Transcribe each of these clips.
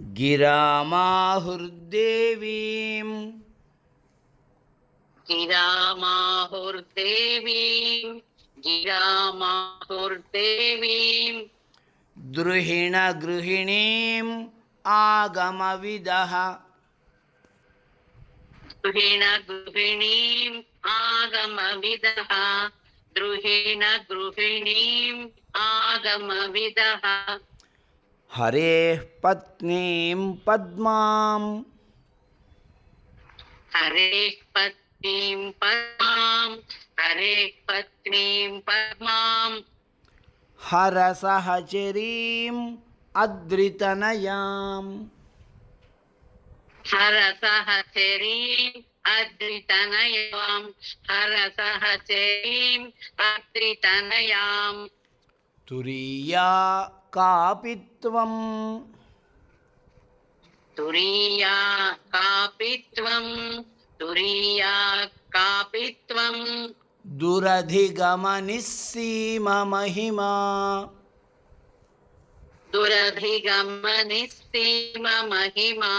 గిరామాహుర్దేవీం. గిరామాహుర్దేవీం గిరామాహుర్దేవీం. ద్రుహిణ గృహిణీం ఆగమవిదః. గృహిణ గృహిణీం ఆగమవిదః. ద్రుహిణ గృహిణీం ఆగమవిదః. హరే పత్నీం పద్మాం. హరే పత్నీం పద్మాం హరే పత్నీం పద్మాం. హర సహచరీం అద్రితనయాం. హర సహచరీం అద్రితనయాం హర సహచరీం అద్రితనయాం. तुरीया कापि तुरीया कापि त्वं तुरीया कापि त्वं दुरधिगमनिस्सीममहिमा। दुरधिगमनिस्सीम महिमा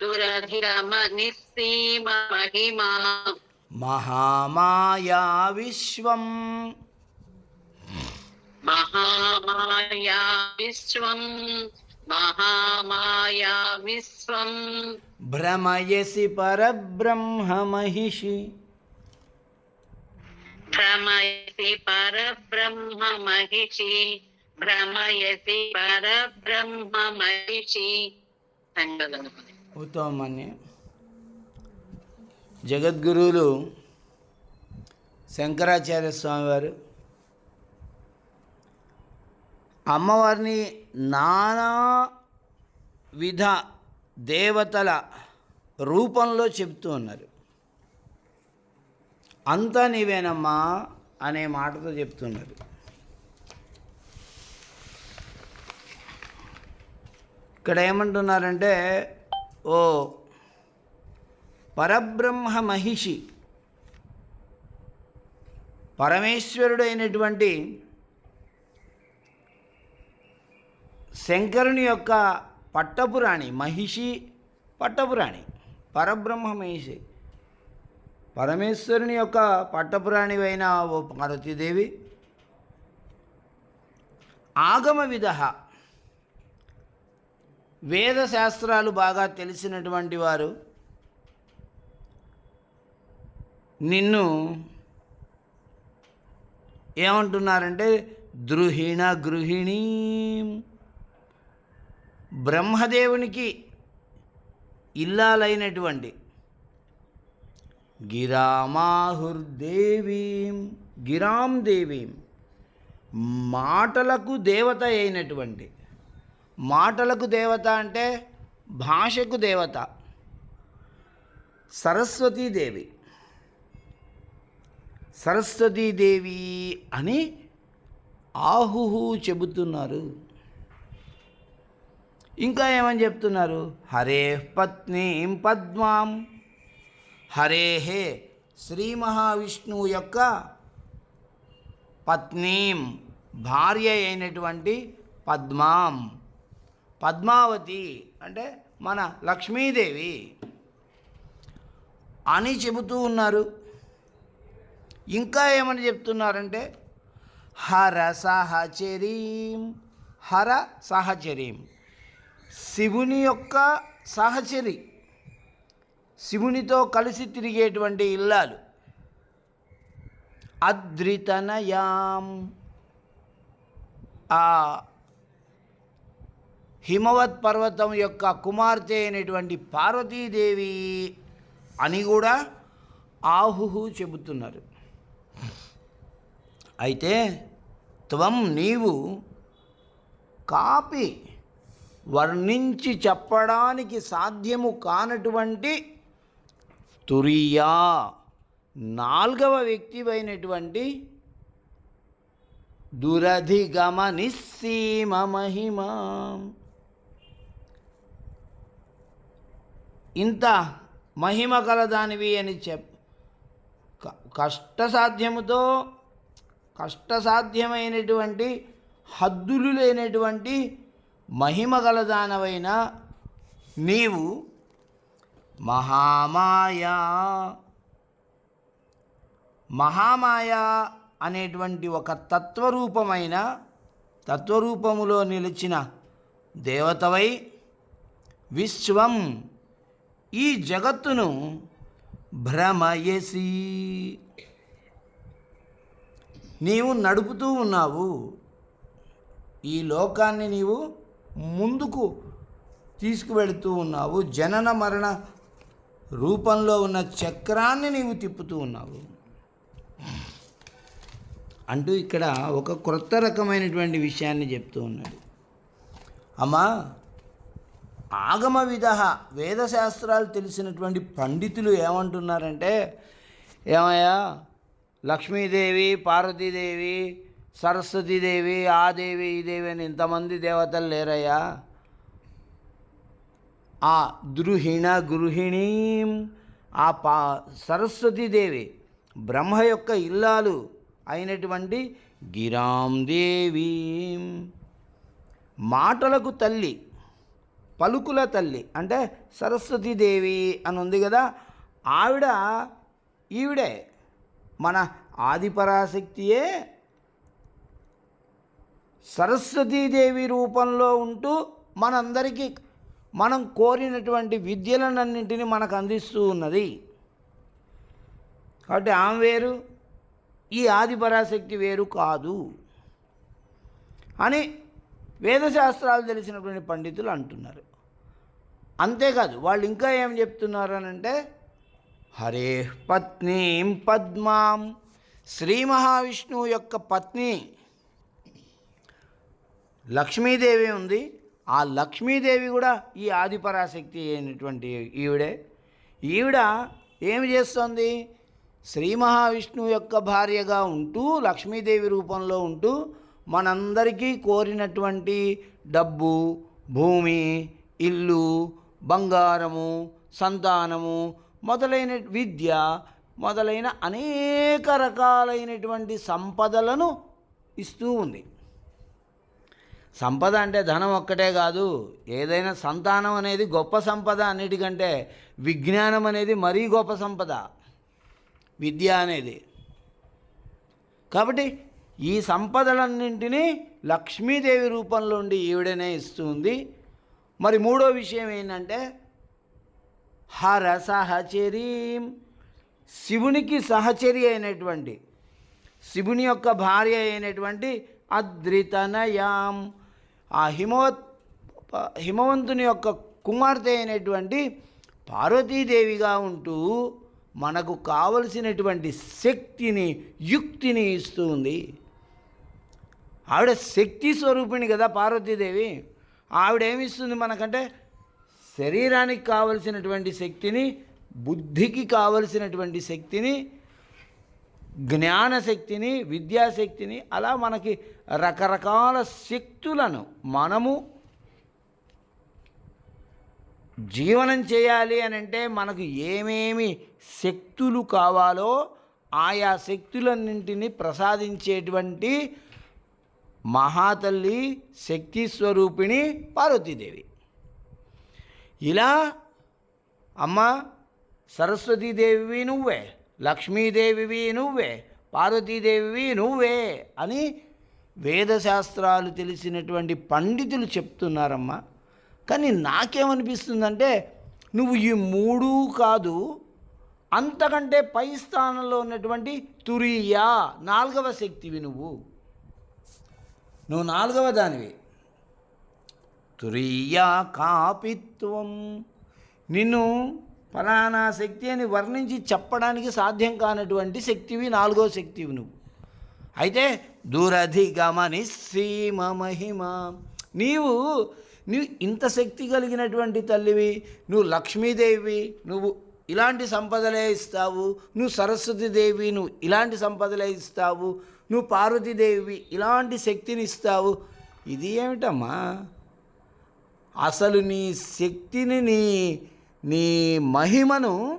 दुरधिगमनिस्सीम महिमा महामाया विश्वम्। మహామాయా విశ్వం మహామాయా విశ్వం. భ్రమయసి పరబ్రహ్మమహిషి భ్రమయసి పరబ్రహ్మ మహిషి భ్రమయసి పరబ్రహ్మ మహిషి. ఉత్తమని జగద్గురువులు శంకరాచార్య స్వామి స్వామివారు అమ్మవారిని నానా విధ దేవతల రూపంలో చెప్తూ ఉన్నారు. అంతా నీవేనమ్మా అనే మాటతో చెప్తున్నారు ఇక్కడ ఏమంటున్నారంటే ఓ పరబ్రహ్మ మహిషి పరమేశ్వరుడైనటువంటి శంకరుని యొక్క పట్టపురాణి మహిషి పట్టపురాణి పరబ్రహ్మ మహిషి పరమేశ్వరుని యొక్క పట్టపురాణి అయిన ఓ పార్వతీదేవి. ఆగమ విధ వేద శాస్త్రాలు బాగా తెలిసినటువంటి వారు. నిన్ను ఏమంటున్నారంటే ద్రుహిణ గృహిణీ బ్రహ్మదేవునికి ఇల్లాలైనటువంటి గిరామాహుర్దేవీం గిరాం దేవీం మాటలకు దేవత అయినటువంటి మాటలకు దేవత అంటే భాషకు దేవత సరస్వతీదేవి సరస్వతీదేవి అని ఆహుహు చెబుతున్నారు. ఇంకా ఏమని చెప్తున్నారు? హరే పత్నీం పద్మాం. హరేహే శ్రీ మహావిష్ణువు యొక్క పత్నీం భార్య అయినటువంటి పద్మాం. పద్మావతి అంటే మన లక్ష్మీదేవి. అని చెబుతూ ఉన్నారు. ఇంకా ఏమని చెప్తున్నారంటే హర సహచరీం హర సహచరీం. శివుని యొక్క సహచరి శివునితో కలిసి తిరిగేటువంటి ఇల్లాలు. అద్రితనయాం. ఆ హిమవత్ పర్వతం యొక్క కుమార్తె అయినటువంటి పార్వతీదేవి అని కూడా ఆహుహు చెబుతున్నారు. అయితే త్వం నీవు కాపి వర్ణించి చెప్పడానికి సాధ్యము కానటువంటి తురియా నాల్గవ వ్యక్తివైనటువంటి దురధిగమ నిస్సీమ మహిమ. ఇంత మహిమ కలదానివి అని చెప్ క- కష్టసాధ్యముతో కష్టసాధ్యమైనటువంటి హద్దులు లేనటువంటి మహిమగలదానవైన నీవు మహామాయా. మహామాయ అనేటువంటి ఒక తత్వరూపమైన తత్వరూపములో నిలిచిన దేవతవై విశ్వం ఈ జగత్తును భ్రమయసి. నీవు నడుపుతూ ఉన్నావు. ఈ లోకాన్ని నీవు ముందుకు తీసుకువెళుతూ ఉన్నావు. జనన మరణ రూపంలో ఉన్న చక్రాన్ని నీవు తిప్పుతూ ఉన్నావు. అంటూ ఇక్కడ ఒక క్రొత్త రకమైనటువంటి విషయాన్ని చెప్తూ ఉన్నాడు. అమ్మా ఆగమ విధ వేదశాస్త్రాలు తెలిసినటువంటి పండితులు ఏమంటున్నారంటే ఏమయ్యా లక్ష్మీదేవి పార్వతీదేవి సరస్వతీదేవి ఆ దేవి ఈ దేవి అని ఇంతమంది దేవతలు లేరయ్యా. ఆ ద్రుహిణ గృహిణీం ఆ పా సరస్వతీదేవి బ్రహ్మ యొక్క ఇల్లాలు అయినటువంటి గిరాం దేవీం. మాటలకు తల్లి పలుకుల తల్లి అంటే సరస్వతీదేవి అని ఉంది కదా ఆవిడ ఈవిడే మన ఆదిపరాశక్తియే సరస్వతీదేవి రూపంలో ఉంటూ మనందరికీ మనం కోరినటువంటి విద్యలనన్నింటినీ మనకు అందిస్తూ ఉన్నది. కాబట్టి ఆమె వేరు ఈ ఆదిపరాశక్తి వేరు కాదు అని వేదశాస్త్రాలు తెలిసినటువంటి పండితులు అంటున్నారు. అంతేకాదు వాళ్ళు ఇంకా ఏం చెప్తున్నారు అని అంటే హరే పత్నీం పద్మాం శ్రీ మహావిష్ణువు యొక్క పత్ని లక్ష్మీదేవి ఉంది. ఆ లక్ష్మీదేవి కూడా ఈ ఆదిపరాశక్తి అయినటువంటి ఈవిడే. ఈవిడ ఏమి చేస్తుంది? శ్రీ మహావిష్ణువు యొక్క భార్యగా ఉంటూ లక్ష్మీదేవి రూపంలో ఉంటూ మనందరికీ కోరినటువంటి డబ్బు భూమి ఇల్లు బంగారము సంతానము మొదలైన విద్య మొదలైన అనేక రకాలైనటువంటి సంపదలను ఇస్తూ ఉంది. సంపద అంటే ధనం ఒక్కటే కాదు ఏదైనా సంతానం అనేది గొప్ప సంపద అన్నిటికంటే విజ్ఞానం అనేది మరీ గొప్ప సంపద. విద్య అనేది. కాబట్టి ఈ సంపదలన్నింటినీ లక్ష్మీదేవి రూపంలో ఉండి ఈవిడనే ఇస్తుంది మరి మూడో విషయం ఏంటంటే హర సహచరీం. శివునికి సహచరి అయినటువంటి శివుని యొక్క భార్య అయినటువంటి అద్రితనయాం. ఆ హిమవత్ హిమవంతుని యొక్క కుమార్తె అయినటువంటి పార్వతీదేవిగా ఉంటూ మనకు కావలసినటువంటి శక్తిని యుక్తిని ఇస్తుంది ఆవిడ శక్తి స్వరూపిణి కదా పార్వతీదేవి. ఆవిడేమిస్తుంది మనకంటే? శరీరానికి కావలసినటువంటి శక్తిని బుద్ధికి కావలసినటువంటి శక్తిని జ్ఞానశక్తిని విద్యాశక్తిని అలా మనకి రకరకాల శక్తులను మనము జీవనం చేయాలి అని అంటే మనకు ఏమేమి శక్తులు కావాలో ఆయా శక్తులన్నింటినీ ప్రసాదించేటువంటి మహాతల్లి శక్తి స్వరూపిణి పార్వతీదేవి. ఇలా అమ్మ సరస్వతీదేవి నువ్వే లక్ష్మీదేవివి నువ్వే పార్వతీదేవివి నువ్వే అని వేదశాస్త్రాలు తెలిసినటువంటి పండితులు చెప్తున్నారమ్మా. కానీ నాకేమనిపిస్తుందంటే నువ్వు ఈ మూడు కాదు అంతకంటే పై స్థానంలో ఉన్నటువంటి తురియా నాలుగవ శక్తివి నువ్వు. నువ్వు నాలుగవ దానివి. తురియా కాపిత్వం. నిన్ను ఫలానా శక్తి అని వర్ణించి చెప్పడానికి సాధ్యం కానటువంటి శక్తివి నాలుగో శక్తివి నువ్వు. అయితే దురధిగమని శ్రీమ మహిమ నీవు నీవు ఇంత శక్తి కలిగినటువంటి తల్లివి నువ్వు లక్ష్మీదేవి నువ్వు ఇలాంటి సంపదలే ఇస్తావు నువ్వు సరస్వతీదేవి నువ్వు ఇలాంటి సంపదలే ఇస్తావు నువ్వు పార్వతీదేవి ఇలాంటి శక్తిని ఇస్తావు. ఇది ఏమిటమ్మా? అసలు నీ శక్తిని నీ నీ మహిమను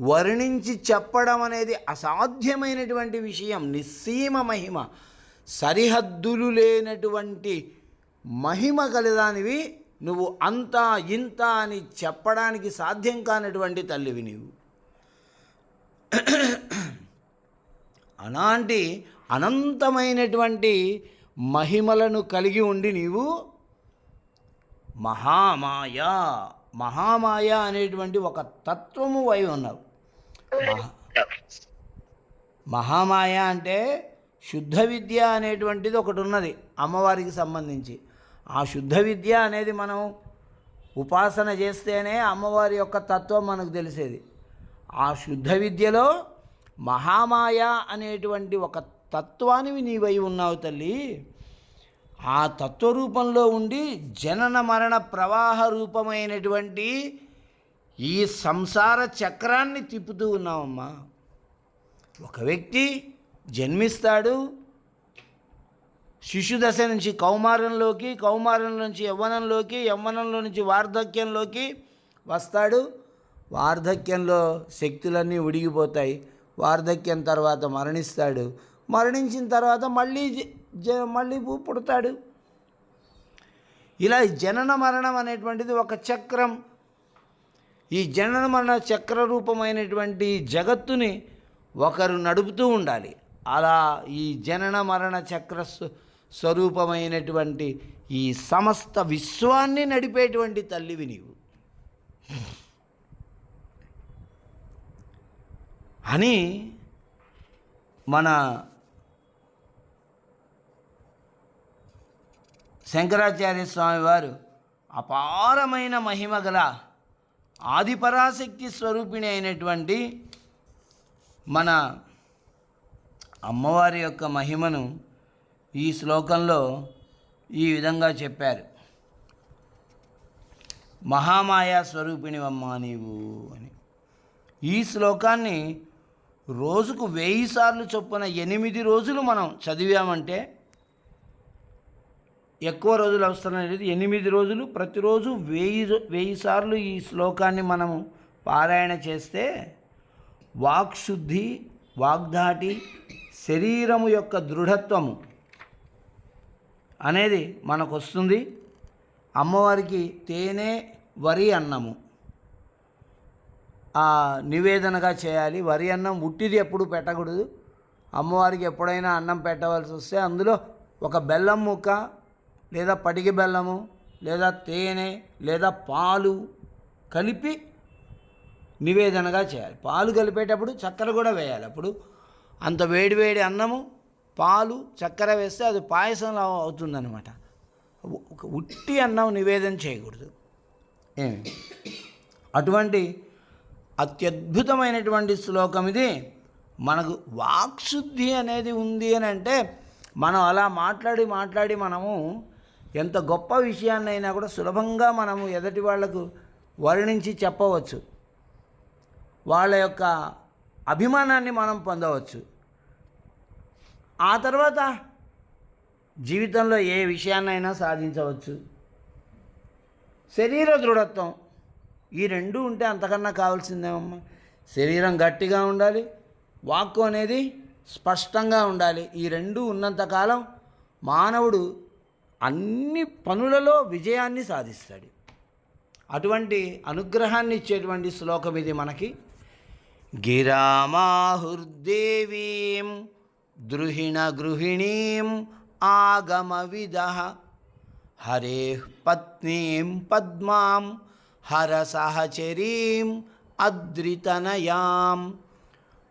వర్ణించి చెప్పడం అనేది అసాధ్యమైనటువంటి విషయం నిస్సీమ మహిమ. సరిహద్దులు లేనటువంటి మహిమ కలిదానివి నువ్వు అంతా ఇంత అని చెప్పడానికి సాధ్యం కానటువంటి తల్లివి నీవు. అలాంటి అనంతమైనటువంటి మహిమలను కలిగి ఉండి నీవు మహామాయ. మహామాయ అనేటువంటి ఒక తత్వము వై ఉన్నావు. మహామాయ అంటే శుద్ధ విద్య అనేటువంటిది ఒకటి ఉన్నది అమ్మవారికి సంబంధించి. ఆ శుద్ధ విద్య అనేది మనం ఉపాసన చేస్తేనే అమ్మవారి యొక్క తత్వం మనకు తెలిసేది. ఆ శుద్ధ విద్యలో మహామాయ అనేటువంటి ఒక తత్వానివి నీవై ఉన్నావు తల్లి. ఆ తత్వరూపంలో ఉండి జనన మరణ ప్రవాహ రూపమైనటువంటి ఈ సంసార చక్రాన్ని తిప్పుతూ ఉన్నామమ్మా ఒక వ్యక్తి జన్మిస్తాడు శిశుదశ నుంచి కౌమారంలోకి కౌమారం నుంచి యవ్వనంలోకి యవ్వనంలో నుంచి వార్ధక్యంలోకి వస్తాడు. వార్ధక్యంలో శక్తులన్నీ ఉడిగిపోతాయి. వార్ధక్యం తర్వాత మరణిస్తాడు. మరణించిన తర్వాత మళ్ళీ జ- జ మళ్ళీ పుడతాడు. ఇలా జనన మరణం అనేటువంటిది ఒక చక్రం. ఈ జనన మరణ చక్ర రూపమైనటువంటి జగత్తుని ఒకరు నడుపుతూ ఉండాలి. అలా ఈ జనన మరణ చక్ర స్వ- స్వరూపమైనటువంటి ఈ సమస్త విశ్వాన్ని నడిపేటువంటి తల్లివి నీవు. అని మన శంకరాచార్య స్వామి వారు అపారమైన మహిమ గల ఆదిపరాశక్తి స్వరూపిణి అయినటువంటి మన అమ్మవారి యొక్క మహిమను ఈ శ్లోకంలో ఈ విధంగా చెప్పారు. మహామాయా స్వరూపిణివమ్మా నీవు అని. ఈ శ్లోకాన్ని రోజుకు వెయ్యి సార్లు చొప్పున ఎనిమిది రోజులు మనం చదివామంటే ఎక్కువ రోజులు అవసరం లేదు. ఎనిమిది రోజులు ప్రతిరోజు వెయ్యి వెయ్యి సార్లు ఈ శ్లోకాన్ని మనము పారాయణ చేస్తే వాక్శుద్ధి వాగ్ధాటి శరీరము యొక్క దృఢత్వము అనేది మనకు వస్తుంది అమ్మవారికి తేనె వరి అన్నము. ఆ నివేదనగా చేయాలి. వరి అన్నం ఉట్టిది ఎప్పుడు పెట్టకూడదు. అమ్మవారికి ఎప్పుడైనా అన్నం పెట్టవలసి వస్తే అందులో ఒక బెల్లం ముక్క లేదా పటికి బెల్లము లేదా తేనె లేదా పాలు కలిపి నివేదనగా చేయాలి. పాలు కలిపేటప్పుడు చక్కెర కూడా వేయాలి. అప్పుడు అంత వేడి వేడి అన్నము పాలు చక్కెర వేస్తే అది పాయసంలో అవుతుందన్నమాట. ఉట్టి అన్నం నివేదన చేయకూడదు. ఏమి అటువంటి అత్యద్భుతమైనటువంటి శ్లోకం ఇది. మనకు వాక్శుద్ధి అనేది ఉంది అని అంటే మనం అలా మాట్లాడి మాట్లాడి మనము ఎంత గొప్ప విషయాన్నైనా కూడా సులభంగా మనము ఎదటి వాళ్ళకు వర్ణించి చెప్పవచ్చు. వాళ్ళ యొక్క అభిమానాన్ని మనం పొందవచ్చు. ఆ తర్వాత జీవితంలో ఏ విషయాన్నైనా సాధించవచ్చు. శరీర దృఢత్వం ఈ రెండు ఉంటే అంతకన్నా కావాల్సిందేమమ్మా? శరీరం గట్టిగా ఉండాలి వాక్కు అనేది స్పష్టంగా ఉండాలి. ఈ రెండు ఉన్నంతకాలం మానవుడు అన్ని పనులలో విజయాన్ని సాధిస్తాడు. అటువంటి అనుగ్రహాన్ని ఇచ్చేటువంటి శ్లోకం ఇది మనకి. గిరామాహుర్దేవీం ద్రుహిణ గృహిణీం ఆగమవిద హరే పత్నీం పద్మాం హర సహచరీం అద్రితనయాం.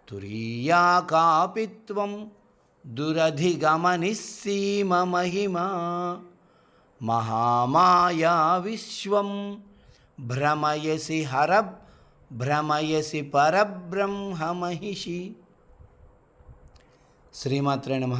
తురీయా కాపిత్వం దురధిగమనిస్సీమ మహిమా మహామాయా విశ్వం భ్రమయసి హర భ్రమయసి పరబ్రహ్మ మహిషి శ్రీమాత్రే నమ